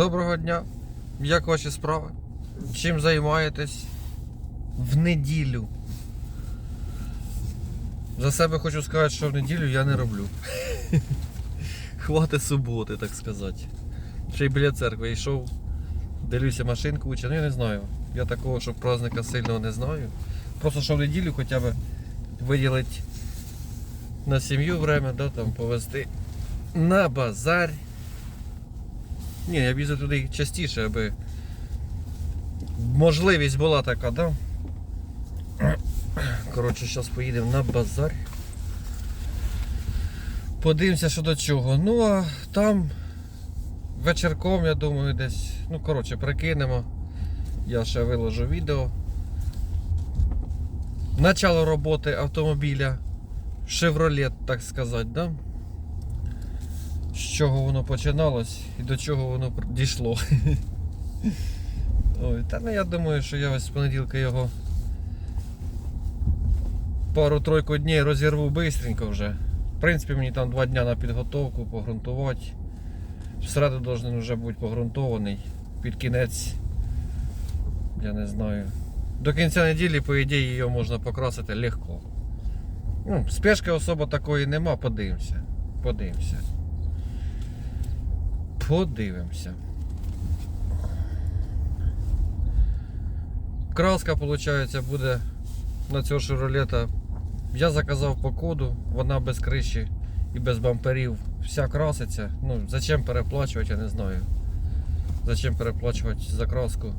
Доброго дня. Як ваші справи? Чим займаєтесь в неділю? За себе хочу сказати, що в неділю я не роблю. Хватить суботи, так сказати. Ще й біля церкви йшов, дивлюся машинку уча. Ну я не знаю. Я такого, щоб праздника сильного не знаю. Просто що в неділю хоча б виділити на сім'ю время, да, там повезти на базар. Ні, я б їздив туди частіше, аби можливість була така, да? Коротше, зараз поїдемо на базар. Подивимося, що до чого. Ну, а там вечірком, я думаю, десь. Ну, коротше, прикинемо. Я ще виложу відео. Начало роботи автомобіля. Chevrolet, так сказати, да? З чого воно починалось і до чого воно дійшло. Ой, та ну я думаю, що я ось з понеділка його пару-тройку днів розірву швидко вже. В принципі, мені там два дня на підготовку, погрунтувати. В середу должен вже бути погрунтований. Під кінець, я не знаю. До кінця неділі, по ідеї, його можна покрасити легко. Ну, спешки особо такої нема, подивимося. Подивимося. Подивимося. Краска, виходить, буде на цього шевролета. Я заказав по коду, вона без криші і без бамперів. Вся краситься. Ну, зачем переплачувати, я не знаю. Зачем переплачувати за краску?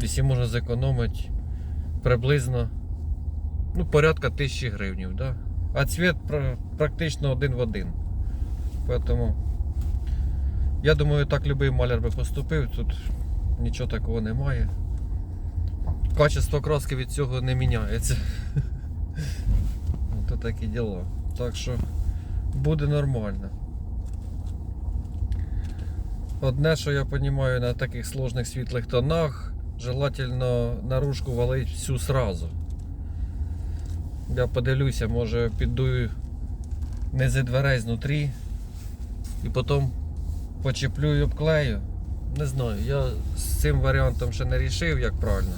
Якщо можна зекономити приблизно ну, порядка тисячі гривнів, да? а цвіт практично один в один. Поэтому я думаю, так любий маляр би поступив, тут нічого такого немає. Качество краски від цього не міняється. Ото такі діла. Так що буде нормально. Одне, що я розумію, на таких сложних світлих тонах, желательно наружку валить всю сразу. Я подивлюся, може піддую низи дверей знутрі і потім почеплю і обклею. Не знаю, я з цим варіантом ще не рішив, як правильно.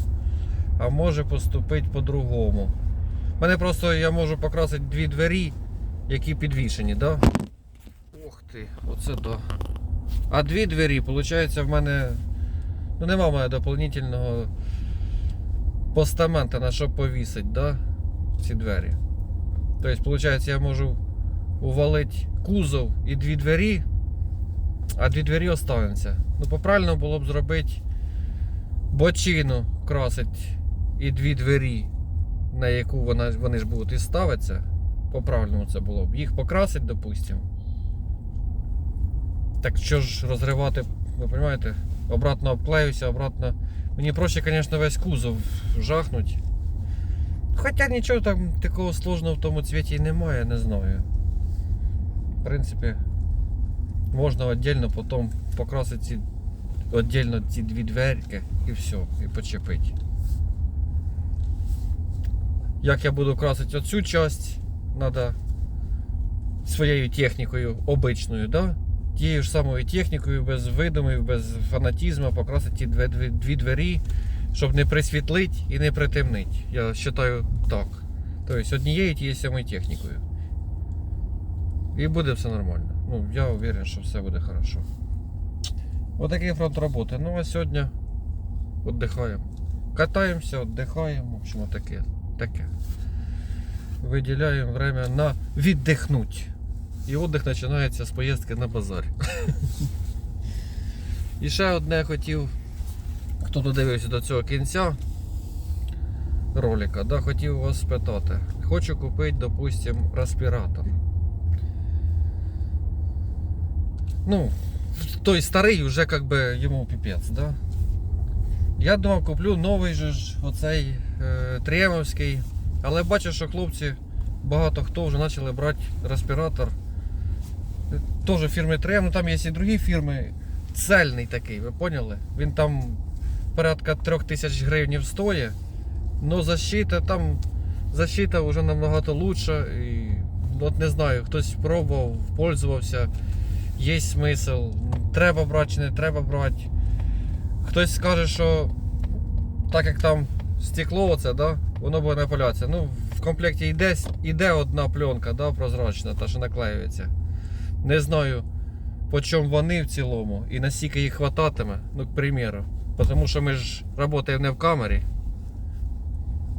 А може поступити по-другому. Мене просто я можу покрасити дві двері, які підвішені, да? Ух ти, оце да. А дві двері, виходить, в мене. Ну нема в мене постамента, на що повісити, да? Ці двері. Тобто, виходить, я можу увалити кузов і дві двері, а дві двері остануться. Ну, по-правильному було б зробити бочину красить і дві двері, на яку вона, вони ж будуть і ставитися. По-правильному це було б. Їх покрасить, допустимо. Так що ж розривати, ви розумієте? Обратно обклеюся, обратно. Мені проще, звісно, весь кузов жахнуть. Хоча нічого там такого сложного в тому цвіті і немає, не знаю. В принципі, можна віддільно потім покрасити ці віддільно ці дві дверки і все, і почепити. Як я буду красити оцю часть, треба своєю технікою обичною, да? тією ж самою технікою, без видумів, без фанатізму, покрасити ті дві, дві, дві двері, щоб не присвітлити і не притемнити. Я вважаю так. Тобто однією тією самою технікою. І буде все нормально. Ну, я уверен, що все буде хорошо. Отакий фронт роботи. Ну а сьогодні віддихаємо. Катаємося, віддихаємо. В общем, таке. таке. Виділяємо время на віддихнуть. І віддих починається з поїздки на базар. І ще одне хотів, хто додивився до цього кінця ролика, да, хотів вас спитати. Хочу купити, допустим, респіратор. Ну, той старий вже как би йому піпець, да? Я думав, куплю новий же ж, оцей е, Тріємовський. Але бачу, що хлопці, багато хто вже почали брати респіратор. Е, Теж фірми Трієм, ну там є і другі фірми. Цельний такий, ви поняли? Він там порядка 3000 гривень стоїть. Но защита там защита вже набагато лучша. І, от не знаю, хтось пробував, пользувався. Є смисл, треба брати чи не треба брати. Хтось скаже, що так як там стекло оце, да, воно буде не палятися. Ну, в комплекті йде, йде одна пленка, да, прозрачна, та що наклеюється. Не знаю, по чому вони в цілому і наскільки їх хвататиме, ну, к примеру. Тому що ми ж працюємо не в камері.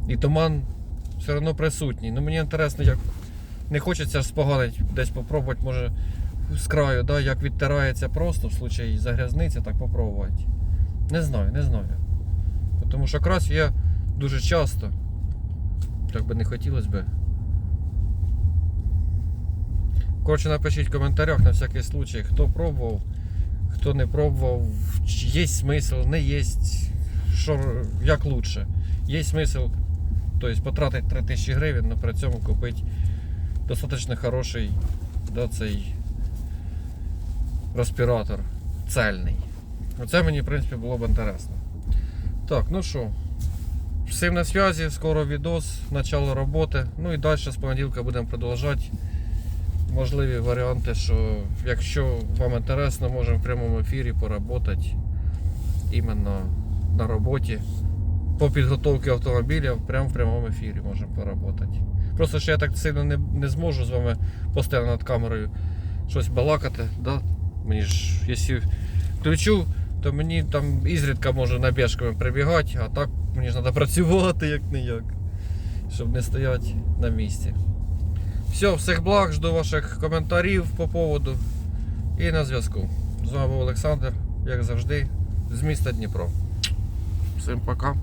І туман все одно присутній. Ну мені інтересно, як не хочеться споганити, десь попробувати, може з краю, да, як відтирається просто в случаї загрязниці, так попробувати. Не знаю, не знаю. Тому що красю я дуже часто. Так би не хотілося би. Коротше, напишіть в коментарях на всякий случай, хто пробував, хто не пробував, є смисл, не є, що, як лучше. Є смисл тобто, потратити 3000 гривень, але при цьому купити достатньо хороший да, цей респіратор цельний. Оце мені, в принципі, було б інтересно. Так, ну що, всім на зв'язі, скоро відос, начало роботи. Ну і далі з понеділка будемо продовжувати. Можливі варіанти, що якщо вам інтересно, можемо в прямому ефірі поработати іменно на роботі по підготовці автомобіля прямо в прямому ефірі можемо поработати. Просто що я так сильно не, не зможу з вами постійно над камерою щось балакати. Да? Мені ж, якщо включу, то мені там ізрідка може набіжками прибігати, а так мені ж треба працювати як не як, щоб не стояти на місці. Все, всіх благ, жду ваших коментарів по поводу і на зв'язку. З вами був Олександр, як завжди, з міста Дніпро. Всім пока.